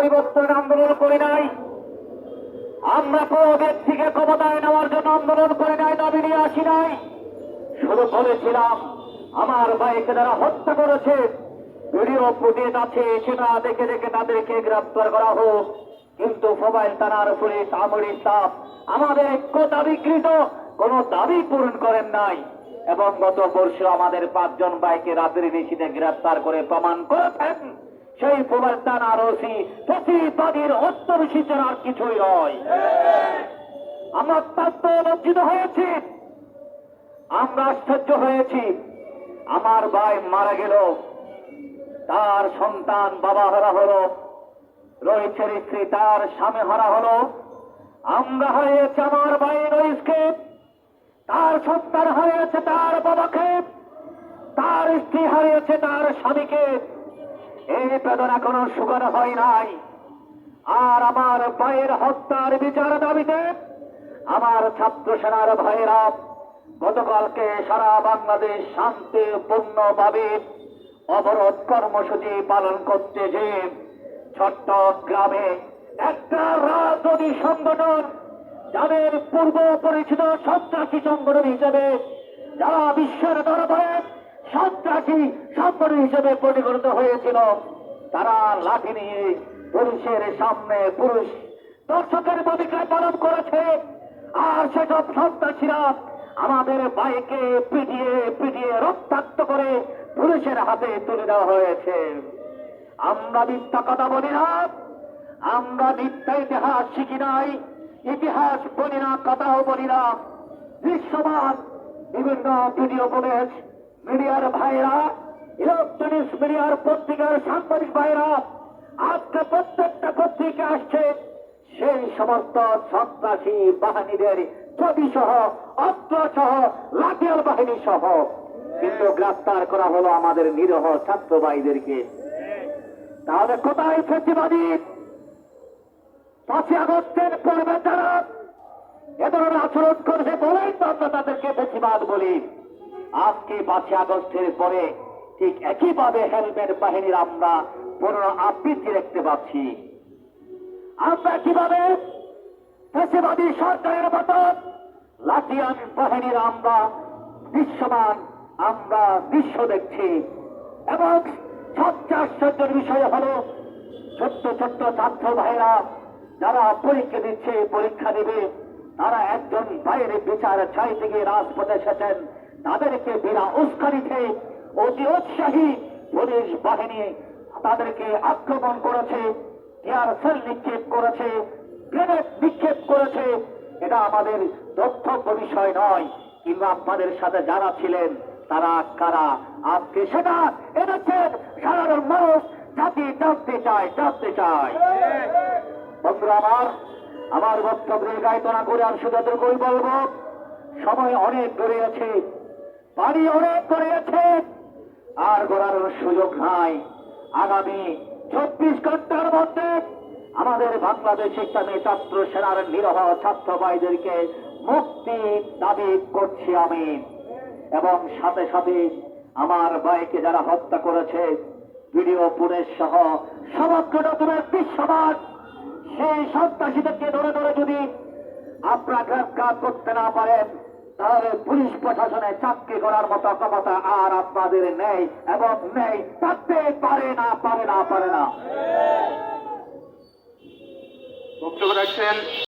পরিবর্তন আন্দোলন করি নাই। আমরা কোনো ব্যক্তিকে ক্ষমতায় নেওয়ার জন্য আন্দোলন করে নাই, দাবি নিয়ে আসি নাই। শুধু বলেছিলাম, আমার ভাইকে যারা হত্যা করেছে, ভিডিও ফুটেজ আছে, সেটা দেখে দেখে তাদেরকে গ্রেপ্তার করা হোক। কিন্তু মোবাইল থানার পুলিশ আমর ইসলাম আমাদের ঐক্য দাবিকৃত কোন দাবি পূরণ করেন নাই। এবং গত বর্ষ আমাদের পাঁচজন ভাইকে রাতের নিশিতে গ্রেপ্তার করে প্রমাণ করেছেন। সেই মোবাইল থানার ওসি প্রতিবাদীর অত্যবেশী আর কিছুই নয়। আমরা অত্যন্ত লজ্জিত হয়েছি। আমরা আশ্চর্য হয়েছি। আমার ভাই মারা গেল। তার সন্তান বাবা হারা হলো। রয়েছে স্ত্রী, তার স্বামী হারা হলো। আমরা হারিয়েছি আমার ভাই রয়েছে তার সন্তান হারিয়েছে তার বাবাকে। তার স্ত্রী হারিয়েছে তার স্বামীকে। এই বেদনা কোনো সুগার হয় নাই। আর আমার ভাইয়ের হত্যার বিচার দাবিতে আমার ছাত্র সেনার ভাইয়েরা গতকালকে সারা বাংলাদেশ শান্তিপূর্ণভাবে অবরোধ কর্মসূচি পালন করতে যে চট্টগ্রামে একটা রাজনৈতিক সংগঠন, যাদের পূর্ব পরিচিত সন্ত্রাসী সংগঠন হিসেবে যারা বিশ্বের দরবারে সন্ত্রাসী সংগঠন হিসেবে পরিগণিত হয়েছিল। তারা লাঠি নিয়ে পুলিশের সামনে পুরুষ দর্শকের ভূমিকা পালন করেছে। আর সেসব সন্ত্রাসীরা আমাদের বাইকে পিটিয়ে পিটিয়ে রক্তাক্ত করে পুলিশের হাতে তুলে দেওয়া হয়েছে। আমরা মিথ্যা কথা বলি না। আমরা মিথ্যা ইতিহাস শিখি নাই। ইতিহাস বলি না, কথাও বলি না। বিশ্ববাদ বিভিন্ন ভিডিও ভাইরা ইলেকট্রনিক্স মিডিয়ার পত্রিকার সাংবাদিক ভাইরা আজকে প্রত্যেকটা পত্রিকা আসছে সেই সমস্ত সন্ত্রাসী বাহিনীদের ছবি সহ অস্ত্র সহ লাঠিয়াল বাহিনী সহ কিন্তু গ্রেফতার করা হলো আমাদের নিরহ ছাত্র ভাইদেরকে। তাহলে কোথায় ফেসিবাদী পাঁচই আগস্টের পূর্বে যারা এ ধরনের আচরণ করেছে বলেই তো আমরা তাদেরকে বেশিবাদ বলি। আজকে পাঁচই আগস্টের পরে ঠিক একইভাবে হেলমেট বাহিনীর আমরা পুনর আবৃত্তি দেখতে পাচ্ছি। আমরা কীভাবে ফেসিবাদী সরকারের মতো লাঠিয়ান বাহিনীর আমরা দৃশ্যমান, আমরা দৃশ্য দেখছি। এবং সবচেয়ে আশ্চর্যের বিষয় হলো ছোট্ট ছোট্ট ছাত্র ভাইরা, যারা পরীক্ষা দিচ্ছে, পরীক্ষা দেবে, তারা একজন বাইরে বিচার চাইতে গিয়ে রাজপথে এসেছেন। তাদেরকে বিনা উস্কানিতে অতি উৎসাহী পুলিশ বাহিনী তাদেরকে আক্রমণ করেছে টিয়ার সেল নিক্ষেপ করেছে, গ্রেনেড নিক্ষেপ করেছে। এটা আমাদের তথ্য বিষয় নয় কিংবা আপনাদের সাথে যারা ছিলেন, তারা কারা? আজকে সেটা এনেছেন সাধারণ মানুষ, জাতি জানতে চায় জানতে চায়। বন্ধুরা আমার আমার বক্তব্যের গায়িত না করে আমি শুধু এতটুকুই বলব, সময় অনেক গড়িয়েছে বাড়ি অনেক গড়িয়েছে গড়ার সুযোগ নাই। আগামী চব্বিশ ঘণ্টার মধ্যে আমাদের বাংলাদেশ ইসলামী ছাত্র সেনার নিরহ ছাত্র ভাইদেরকে মুক্তি দাবি করছি আমি। এবং সাথে সাথে আমার ভাইকে যারা হত্যা করেছে, ভিডিও পুলিশ সহ সমগ্র নতুনের বিশ্ববাদ, সেই সন্ত্রাসীদেরকে ধরে ধরে যদি আপনারা গ্রেফতার করতে না পারেন তাহলে পুলিশ প্রশাসনে চাকরি করার মতো ক্ষমতা আর আপনাদের নেই এবং নেই, থাকতে পারে না পারে না পারে না। বক্তব্য রাখছেন